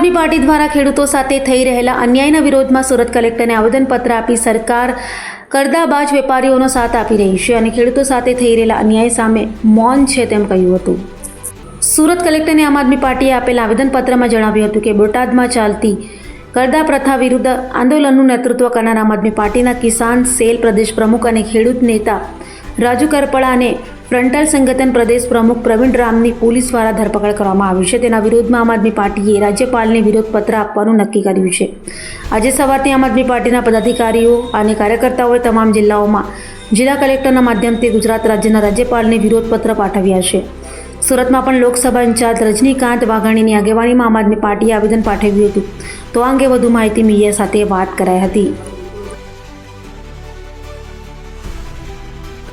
આદમી party દ્વારા ખેડૂતો સાથે થઈ રહેલા અન્યાયના વિરોધમાં સુરત કલેક્ટરને આવેદનપત્ર આપી સરકાર કરદાબાજ વેપારીઓનો સાથ આપી રહી છે અને ખેડૂતો સાથે થઈ રહેલા અન્યાય સામે મૌન છે તેમ કહ્યું હતું. સુરત કલેક્ટરને આમ આદમી પાર્ટીએ આપેલા આવેદનપત્રમાં જણાવ્યું હતું કે બોટાદમાં ચાલતી કરદા પ્રથા વિરુદ્ધ આંદોલનનું નેતૃત્વ કરનાર આમ આદમી પાર્ટીના કિસાન સેલ પ્રદેશ પ્રમુખ અને ખેડૂત નેતા રાજુ કરપળા અને ફ્રન્ટલ સંગઠન પ્રદેશ પ્રમુખ પ્રવીણ રામની પોલીસ દ્વારા ધરપકડ કરવામાં આવી છે. તેના વિરોધમાં આમ આદમી પાર્ટીએ રાજ્યપાલને વિરોધપત્ર આપવાનું નક્કી કર્યું છે. આજે સવારથી આમ આદમી પાર્ટીના પદાધિકારીઓ અને કાર્યકર્તાઓએ તમામ જિલ્લાઓમાં જિલ્લા કલેક્ટરના માધ્યમથી ગુજરાત રાજ્યના રાજ્યપાલને વિરોધપત્ર પાઠવ્યા છે. સુરતમાં પણ લોકસભા ઇન્ચાર્જ રજનીકાંત વાઘાણીની આગેવાનીમાં આમ આદમી પાર્ટીએ આવેદન પાઠવ્યું હતું. તો આ અંગે વધુ માહિતી મીડિયા સાથે વાત કરાઈ હતી.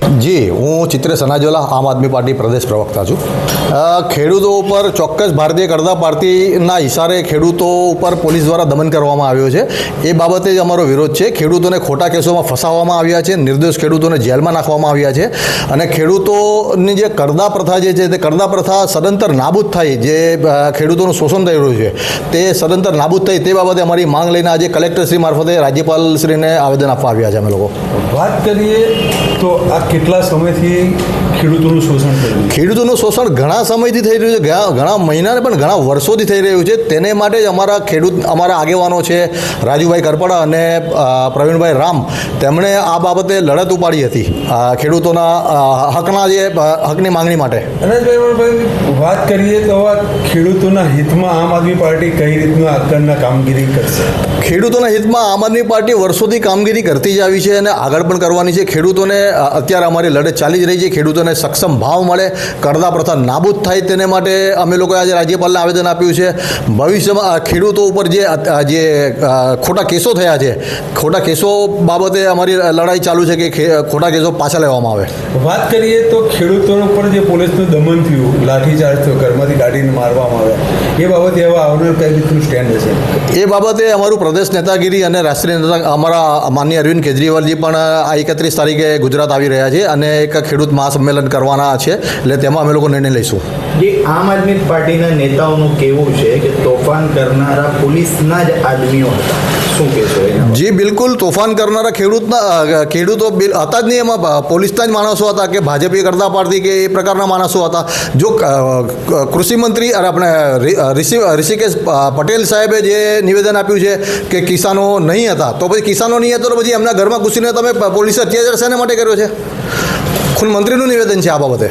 જી, હું ચિત્ર સનાજોલા, આમ આદમી પાર્ટી પ્રદેશ પ્રવક્તા છું. ખેડૂતો ઉપર ચોક્કસ ભારતીય કરતા પાર્ટીના ઇશારે ખેડૂતો ઉપર પોલીસ દ્વારા દમન કરવામાં આવ્યો છે. એ બાબતે જ અમારો વિરોધ છે. ખેડૂતોને ખોટા કેસોમાં ફસાવવામાં આવ્યા છે. નિર્દોષ ખેડૂતોને જેલમાં નાખવામાં આવ્યા છે. અને ખેડૂતોની જે કરદા પ્રથા જે છે, તે કરદા પ્રથા સદંતર નાબૂદ થાય જે ખેડૂતોનું શોષણ થઈ રહ્યું છે, તે સદંતર નાબૂદ થાય તે બાબતે અમારી માંગ લઈને આજે કલેક્ટરશ્રી મારફતે રાજ્યપાલશ્રીને આવેદન આપવા આવ્યા છે અમે લોકો. વાત કરીએ તો આ કેટલા સમયથી ખેડૂતોનું શોષણ થઈ રહ્યું ખેડૂતોનું શોષણ ઘણા સમયથી થઈ રહ્યું છે ઘણા ઘણા મહિનાને પણ ઘણા વર્ષોથી થઈ રહ્યું છે. તેને માટે જ અમારા ખેડૂત અમારા આગેવાનો છે રાજુભાઈ કરપડા અને પ્રવીણભાઈ રામ તેમણે આ બાબતે લડત ઉપાડી હતી ખેડૂતોના હકના જે હકની માંગણી માટે. વાત કરીએ તો ખેડૂતોના હિતમાં આમ આદમી પાર્ટી કઈ રીતના આગળના કામગીરી કરશે? ખેડૂતોના હિતમાં આમ આદમી પાર્ટી વર્ષોથી કામગીરી કરતી જ આવી છે અને આગળ પણ કરવાની છે. ખેડૂતોને અત્યારે અમારી લડત ચાલી જ રહી છે. ખેડૂતોને સક્ષમ ભાવ મળે. કરદા પ્રથા નાબૂદ થાય તેને માટે અમે લોકોએ આજે રાજ્યપાલને આવેદન આપ્યું છે. ભવિષ્યમાં આ ખેડૂતો ઉપર જે જે ખોટા કેસો થયા છે ખોટા કેસો બાબતે અમારી લડાઈ ચાલુ છે કે ખોટા કેસો પાછા લેવામાં આવે. વાત કરીએ તો ખેડૂતો પણ જે પોલીસનું દમન થયું લાઠીચાર્જ થયો ઘરમાંથી કાઢીને મારવામાં આવ્યા એ બાબતે એવા આવનાર કઈ રીતનું સ્ટેન્ડ હશે? એ બાબતે અમારું પ્રદેશ નેતાગીરી અને રાષ્ટ્રીય નેતા અમારા માન્ય અરવિંદ કેજરીવાલજી પણ આ એકત્રીસ તારીખે ગુજરાત આવી રહ્યા છે. અને એક ખેડૂત મહાસંમેલન કરવાના છે એટલે તેમાં અમે લોકો નિર્ણય લઈશું. જે આમ આદમી પાર્ટીના નેતાઓનું કહેવું છે કે તોફાન કરનારા પોલીસના જ આદમીઓ હતા. શું કહેશો જી બિલકુલ. તોફાન કરનારા ખેડૂતના ખેડૂતો બિલ હતા જ નહીં એમાં પોલીસના જ માણસો હતા કે ભાજપી કરતા પાડતી કે એ પ્રકારના માણસો હતા. જો અ, ક- કૃષિ મંત્રી અને આપણે ઋષિકેશ પટેલ સાહેબે જે નિવેદન આપ્યું છે કે કિસાનો નહીં હતા તો પછી કિસાનો નહીં હતા તો પછી એમના ઘરમાં ઘૂસીને તમે પોલીસે અત્યાચાર શેના માટે કર્યો છે? ખુદ મંત્રીનું નિવેદન છે આ બાબતે